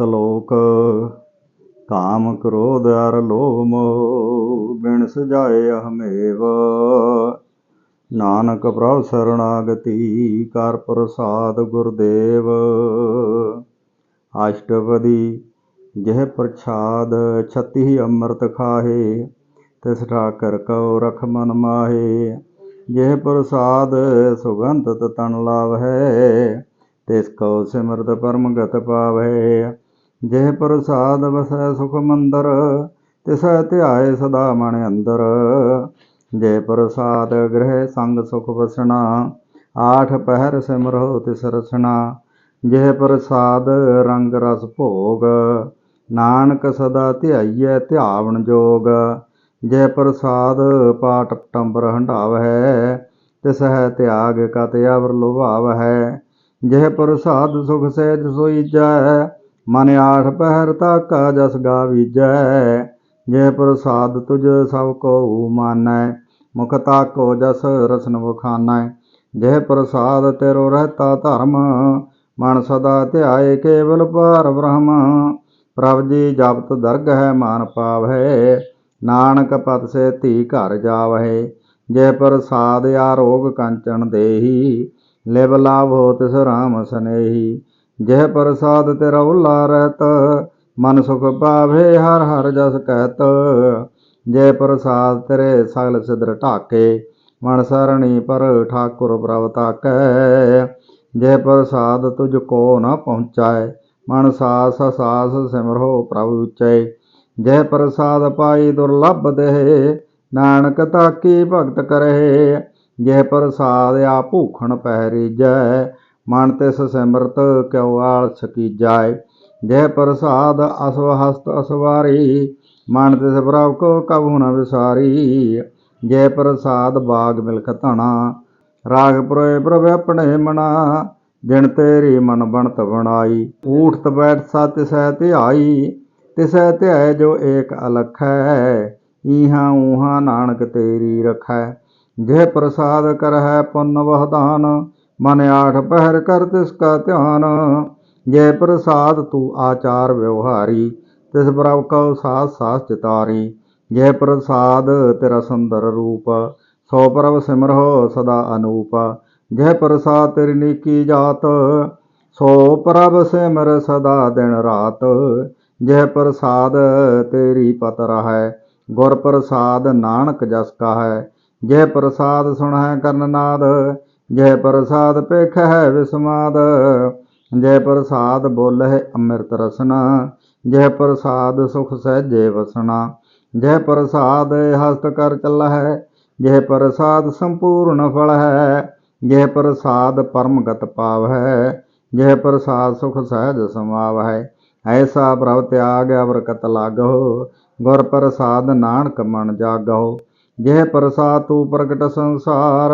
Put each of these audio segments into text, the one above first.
ਸ਼ਲੋਕ, ਕਾਮ ਕ੍ਰੋਧ ਅਰ ਲੋਭ ਮੋਹ ਬਿਨ ਸਜਾਏ ਹਮੇਵ ਨਾਨਕ ਪ੍ਰਭ ਸਰਣਾਗਤੀ ਕਰ ਪ੍ਰਸਾਦ ਗੁਰਦੇਵ। ਅਸ਼ਟਪਦੀ ਜਿਹ ਪ੍ਰਸਾਦ ਛਤੀ ਅੰਮ੍ਰਿਤ ਖਾਹੇ ਤਿਸ ਠਾਕਰ ਕਉ ਰਖ ਮਨ ਮਾਹੇ। ਜਿਹ ਪ੍ਰਸਾਦ ਸੁਗੰਧਿਤ ਤਨ ਲਾਵਹਿ, ਤਿਸ ਕਉ ਸਿਮਰਤ ਪਰਮ ਗਤ ਪਾਵਹਿ। ਜਿਹ ਪ੍ਰਸਾਦ ਵਸੈ ਸੁਖ ਮੰਦਰ, ਤਿਸੈ ਧਿਆਏ ਸਦਾ ਮਨ ਅੰਦਰ। ਜੇ ਪ੍ਰਸਾਦ ਗ੍ਰਹਿ ਸੰਗ ਸੁਖ ਵਸਣਾ, ਆਠ ਪਹਿਰ ਸਿਮਰੋ ਤਿਸ ਰਸਨਾ ਜਿਹ ਪ੍ਰਸਾਦ ਰੰਗ ਰਸ ਭੋਗ, ਨਾਨਕ ਸਦਾ ਧਿਆਈਐ ਧਿਆਵਨ ਜੋਗ। ਜੈ ਪ੍ਰਸਾਦ ਪਾਟ ਟੰਬਰ ਹੰਢਾਵਹਿ ਤਿਸ ਹੈ ਤਿਆਗ ਕਤ ਅਵਰ ਲੁਭਾਵਹਿ। ਜਹ ਪ੍ਰਸਾਦ ਸੁਖ ਸਹਿਜ ਸੋਈ ਸੋਈਜੈ ਮਨ ਆਠ ਪਹਿਰ ਤਾਕਾ ਜਸ ਗਾਵੀਜੈ ਜਹ ਪ੍ਰਸਾਦ ਤੁਜ ਸਭ ਕੋ ਮਾਨੈ, ਮੁਖ ਤਾਕੋ ਜਸ ਰਸਨ ਵਖਾਨੈ ਜਹ ਪ੍ਰਸਾਦ ਤੇਰੋ ਰਹਤਾ ਧਰਮ, ਮਨ ਸਦਾ ਧਿਆਏ ਕੇਵਲ ਪਾਰ ਬ੍ਰਹਮ, ਪ੍ਰਭ ਜੀ ਜਪਤ ਦਰਗ ਹੈ ਮਾਨ ਪਾਵੈ ਨਾਨਕ ਪਤ ਸੇ ਧੀ ਘਰ ਜਾਵਹਿ, ਜੇ ਪ੍ਰਸਾਦ ਆਰੋਗ ਕੰਚਨ ਦੇਹੀ, ਲਿਵ ਲਾਭੋ ਤਿਸ ਰਾਮ ਸਨੇਹੀ ਜਹ ਪ੍ਰਸਾਦ ਤੇਰਾ ਉਲਾ ਰਹਿਤ, ਮਨ ਸੁਖ ਪਾਵੇ, ਹਰ ਹਰ ਜਸ ਕਹਿਤ। ਜੈ ਪ੍ਰਸਾਦ ਤੇਰੇ ਸਗਲ ਸਿਦਰ ਢਾਕੇ, ਮਨ ਸਰਣੀ ਪਰ ਠਾਕੁਰ ਪ੍ਰਭ ਤਾਕੈ। ਜੈ ਪ੍ਰਸਾਦ ਤੁਝ ਕੋ ਨ ਪਹੁੰਚਾਏ, ਮਨ ਸਾਸ ਸਾਸ ਸਿਮਰੋ ਪ੍ਰਭ ਉਚੈ। ਜੈ ਪ੍ਰਸਾਦ ਪਾਈ ਦੁਰਲਭ ਦੇਹ ਨਾਨਕ ਤਾਕੀ ਭਗਤ ਕਰੇ। ਜੈ ਪ੍ਰਸਾਦ ਆ ਭੂਖਣ ਪਹਿਰੀਜੈ ਮਨ ਤਿਸ ਸਿਮਰਤ ਕਿਉ ਆਲ ਸਕੀਜੈ ਜੈ ਪ੍ਰਸਾਦ ਅਸਵ ਹਸਤ ਅਸਵਾਰੀ, ਮਨ ਤਿਸ ਪ੍ਰਭ ਕੋ ਕਬੂ ਨ ਵਿਸਾਰੀ। ਜੈ ਪ੍ਰਸਾਦ ਬਾਗ ਮਿਲਖ ਧਣਾ, ਰਾਗ ਪ੍ਰੋਏ ਪ੍ਰਭ ਆਪਣੇ ਮਨਾ। ਜਿਣ ਤੇਰੀ ਮਨ ਬਣਤ ਬਣਾਈ ਊਠ ਬੈਠ ਸਤ ਸਹਿ ਧਿਆਈ। ਤਿਸੈ ਧਿਆਏ ਜੋ ਏਕ ਅਲਖ ਹੈ ਈਹਾਂ ਊਹਾਂ ਨਾਨਕ ਤੇਰੀ ਰਖੈ। ਜੇ ਪ੍ਰਸਾਦ ਕਰਹਿ ਪੁੰਨ ਵਹਦਾਨ ਮਨ ਆਠ ਪਹਿਰ ਕਰ ਤਿਸ ਕਾ ਧਿਆਨ, ਜੈ ਪ੍ਰਸਾਦ ਤੂੰ ਆਚਾਰ ਵਿਵਹਾਰੀ, ਤਿਸ ਪ੍ਰਭ ਕਉ ਸਾਸ ਸਾਸ ਚਿਤਾਰੀ, ਜੈ ਪ੍ਰਸਾਦ ਤੇਰਾ ਸੁੰਦਰ ਰੂਪ, ਸੋ ਪ੍ਰਭ ਸਿਮਰਹੁ ਸਦਾ ਅਨੂਪ, ਜੈ ਪ੍ਰਸਾਦ ਤੇਰੀ ਨੀਕੀ ਜਾਤ, ਸੋ ਪ੍ਰਭ ਸਿਮਰ ਸਦਾ ਦਿਨ ਰਾਤ, ਜੈ ਪ੍ਰਸਾਦ ਤੇਰੀ ਪਤ ਰਹੈ, ਗੁਰ ਪ੍ਰਸਾਦ ਨਾਨਕ ਜਸ ਹੈ ਜੈ ਪ੍ਰਸਾਦ ਸੁਣੈ ਕਰਨਨਾਦ ਜੈ ਪ੍ਰਸਾਦ ਪੇਖੈ ਵਿਸਮਾਦ, ਜੈ ਪ੍ਰਸਾਦ ਬੋਲ ਹੈ ਅੰਮ੍ਰਿਤ ਰਸਨਾ, ਜੈ ਪ੍ਰਸਾਦ ਸੁਖ ਸਹਿਜੇ ਵਸਣਾ, ਜੈ ਪ੍ਰਸਾਦ ਹਸਤ ਕਰ ਚੱਲ ਹੈ ਜੈ ਪ੍ਰਸਾਦ ਸੰਪੂਰਨ ਫਲ ਹੈ ਜੈ ਪ੍ਰਸਾਦ ਪਰਮ ਗਤ ਪਾਵਹਿ, ਜੈ ਪ੍ਰਸਾਦ ਸੁਖ ਸਹਿਜ ਸਮਾਵ ਹੈ ਐਸਾ ਪ੍ਰਭ ਤਿਆਗ ਅਵਰ ਕਤ ਲਾਗੋ ਗੁਰ ਪ੍ਰਸਾਦ ਨਾਨਕ ਮਨ ਜਾਗੋ ਜਿਹ ਪ੍ਰਸਾਦ ਤੂ ਪ੍ਰਗਟ ਸੰਸਾਰ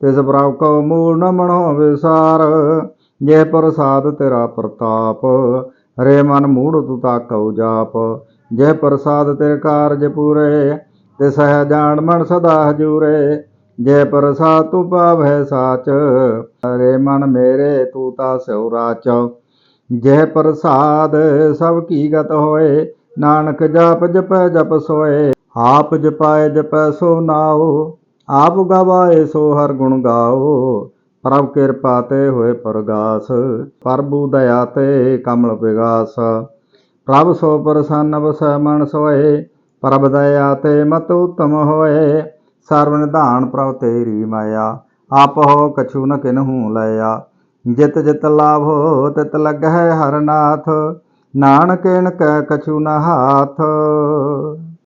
ਤਿਸ ਪ੍ਰਭ ਕਉ ਮੂਲ ਨ ਮਣੋ ਵਿਸਾਰ ਜਿਹ ਪ੍ਰਸਾਦ ਤੇਰਾ ਪ੍ਰਤਾਪ, ਹਰੇ ਮਨ ਮੂੜ ਤੂ ਤਾਕਉ ਜਾਪ। ਜਿਹ ਪ੍ਰਸਾਦ ਤੇਰੇ ਕਾਰਜ ਪੂਰੇ, ਤਿਸ ਹੈ ਜਾਣ ਮਨ ਸਦਾ ਹਜੂਰੇ। ਜੇ ਪ੍ਰਸਾਦ ਤੂ ਪਾਵੈ ਸਾਚ, ਹਰੇ ਮਨ ਮੇਰੇ ਤੂ ਤਾ ਸਿਉ ਰਾਚ। ਜਹ ਪ੍ਰਸਾਦ ਸਭ ਕੀ ਗਤ ਹੋਏ, ਨਾਨਕ ਜਪ ਜਪੈ ਜਪ ਸੋਏ। ਆਪ ਜਪਾਏ ਜਪੈ ਸੋ ਨਾਉ। ਆਪ ਗਵਾਏ ਸੋ ਹਰ ਗੁਣ ਗਾਓ, ਪ੍ਰਭ ਕਿਰਪਾ ਤੇ ਹੋਏ ਪ੍ਰਗਾਸ, ਪ੍ਰਭੂ ਦਇਆ ਤੇ ਕਮਲ ਵਿਗਾਸ। ਪ੍ਰਭ ਸੋ ਪ੍ਰਸੰਨ ਵਸੈ ਮਨ ਸੋਏ, ਪ੍ਰਭ ਦਇਆ ਤੇ ਮਤ ਉਤਮ ਹੋਏ, ਸਰਵ ਨਿਧਾਨ ਪ੍ਰਭ ਤੇਰੀ ਮਾਇਆ, ਆਪ ਹੋ ਕਛੂ ਨ ਕਿਨਹੂ ਲਿਆ ਜਿਤ ਜਿਤ ਲਾਭੋ ਤਿਤ ਲੱਗਹਿ ਹਰ ਨਾਥ, ਨਾਨਕ ਕੈ ਕਛੂ ਨ ਹਾਥ।